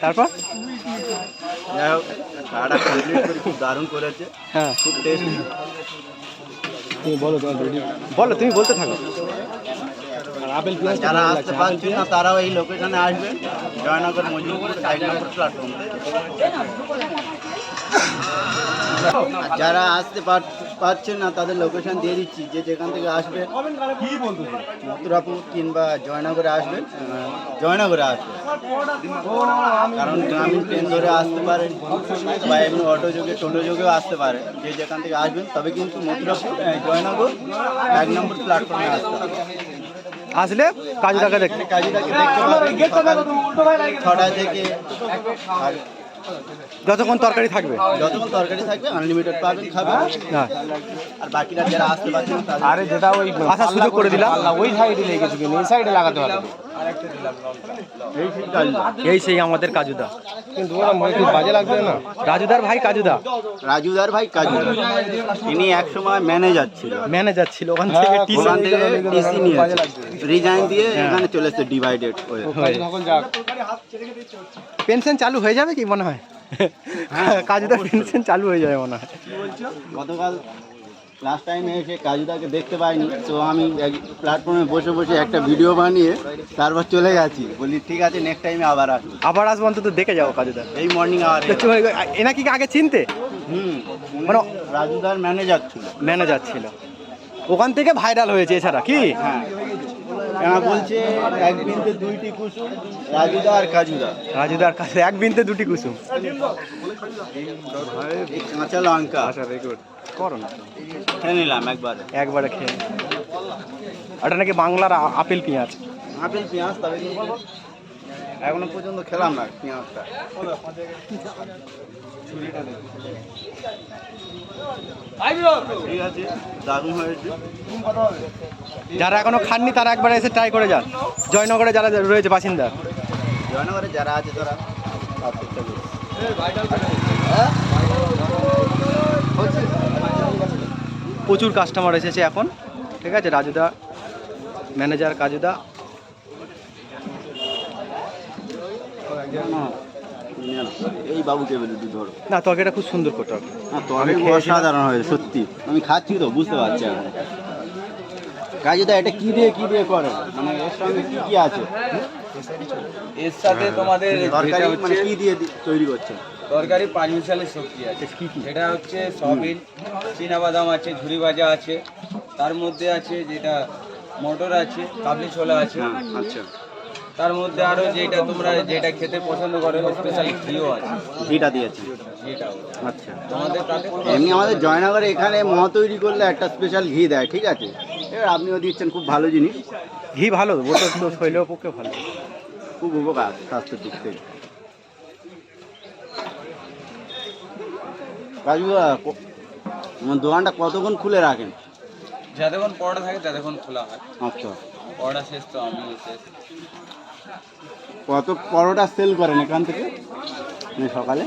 তারপর? যাই হোক খাওয়াটা কমপ্লিট করে খুব দারুণ করেছে। হ্যাঁ। খুব টেস্ট তুমি বলো বলো তুমি বলতে থাকো। আপেল পেঁয়াজ যারা আসতে পারছেন না তারাও এই লোকেশনে আসবেন। জয়নগর মজুমপুর এক নম্বর প্ল্যাটফর্ম যারা আসতে পার- পারছেন না তাদের লোকেশন দিয়ে দিচ্ছি। যে যেখান থেকে আসবে মথুরাপুর কিংবা জয়নগরে আসবেন জয়নগরে আসবেন কারণ গ্রামীণ ট্রেন ধরে আসতে পারেন বা এমনি অটো যোগে টোটো যোগেও আসতে পারে। যে যেখান থেকে আসবেন তবে কিন্তু মথুরাপুর জয়নগর এক নম্বর প্ল্যাটফর্মে আসতে হবে। আসলে কাজু টাকা দেখতে। কাজীটাকে দেখতে পাবেন ছটা থেকে আর যতক্ষণ তরকারি থাকবে। যতক্ষণ তরকারি থাকবে আনলিমিটেড পাবেন খাবেন। হ্যাঁ আর বাকিরা যারা আসতে পারছেন আরে যেটা ওই আসার সুযোগ করে দিলাম। ওই সাইডে লেগেছে এই সাইডে লাগাতে হবে এই সেই আমাদের কাজুদা। কিন্তু বাজে লাগবে না। রাজুদার ভাই কাজুদা। রাজুদার ভাই কাজু তিনি এক সময় ম্যানেজার ছিল। ম্যানেজার ছিল ওখান থেকে ওখান থেকে টিসি নিয়েছে রিজাইন দিয়ে এখানে চলে এসছে ডিভাইডেড হয়ে। পেনশন চালু হয়ে যাবে কি মনে হয়? কাজুদার পেনশন চালু হয়ে যাবে মনে হয়। গতকাল লাস্ট টাইমে এসে কাজুদাকে দেখতে পাইনি তো আমি প্ল্যাটফর্মে বসে বসে একটা ভিডিও বানিয়ে তারপর চলে গেছি। বলি ঠিক আছে নেক্সট টাইমে আবার আসব। আবার আসব অন্তত দেখে যাও কাজুদা। এই মর্নিং আওয়ার এনা কি আগে চিনতে? হুম মানে রাজুদার ম্যানেজার ছিল। ম্যানেজার ছিল। ওখান থেকে ভাইরাল হয়েছে এছাড়া কি? হ্যাঁ। এরা বলছে এক বিন্দু দুইটি কুসুম রাজুদা আর কাজুদা রাজুদার কাছে এক বিনতে দুটি কুসুম। কাঁচা লঙ্কা। করো না। খেয়ে নিলাম একবার। একবারে খেয়ে। ওটা নাকি বাংলার আপেল পেঁয়াজ? আপেল পেঁয়াজ তবে এখনও পর্যন্ত খেলাম না পেঁয়াজটা। ঠিক আছে দারুণ হয়েছে যারা এখনও খাননি তারা একবার এসে ট্রাই করে যান জয়নগরে যারা রয়েছে বাসিন্দা জয়নগরে যারা আছে তারা। প্রচুর কাস্টমার এসেছে এখন ঠিক আছে রাজুদা ম্যানেজার কাজুদা। এই বাবুকে বেরো একটু ধরো। না তরকারিটা খুব সুন্দর করতে হবে না তরকারি অসাধারণ হয়েছে সত্যি। আমি খাচ্ছি তো বুঝতে পারছি এখন কাজুদা এটা কি দিয়ে কি দিয়ে করে? মানে এর সঙ্গে কি কি আছে? এর সাথে তোমাদের তরকারি মানে হচ্ছে কি দিয়ে তৈরি করছে? তরকারি পাঁচ মিশালি সবজি আছে। কি কি? সেটা হচ্ছে সয়াবিন বাদাম আছে ঝুরি ভাজা আছে। তার মধ্যে আছে যেটা মটর আছে কাবলি ছোলা আছে। হ্যাঁ আচ্ছা। তার মধ্যে আরও যেটা তোমরা যেটা খেতে পছন্দ করো স্পেশাল ঘিও আছে। ঘিটা দিয়েছি। আচ্ছা। তোমাদের এমনি আমাদের জয়নগরে এখানে ম তৈরি করলে একটা স্পেশাল ঘি দেয় ঠিক আছে? এবার আপনিও দিচ্ছেন খুব ভালো জিনিস। ঘি ভালো ওটা তো শৈলের পক্ষে ভালো। খুব উপকার স্বাস্থ্যের দিক থেকে। রাজু দা, ক- আমার দোকানটা কতক্ষণ খুলে রাখেন? যতক্ষণ পড়া থাকে ততক্ষণ খোলা হয়। আচ্ছা। পড়া শেষ তো আমি শেষ। কত পরোটা সেল করেন এখান থেকে? সকালে?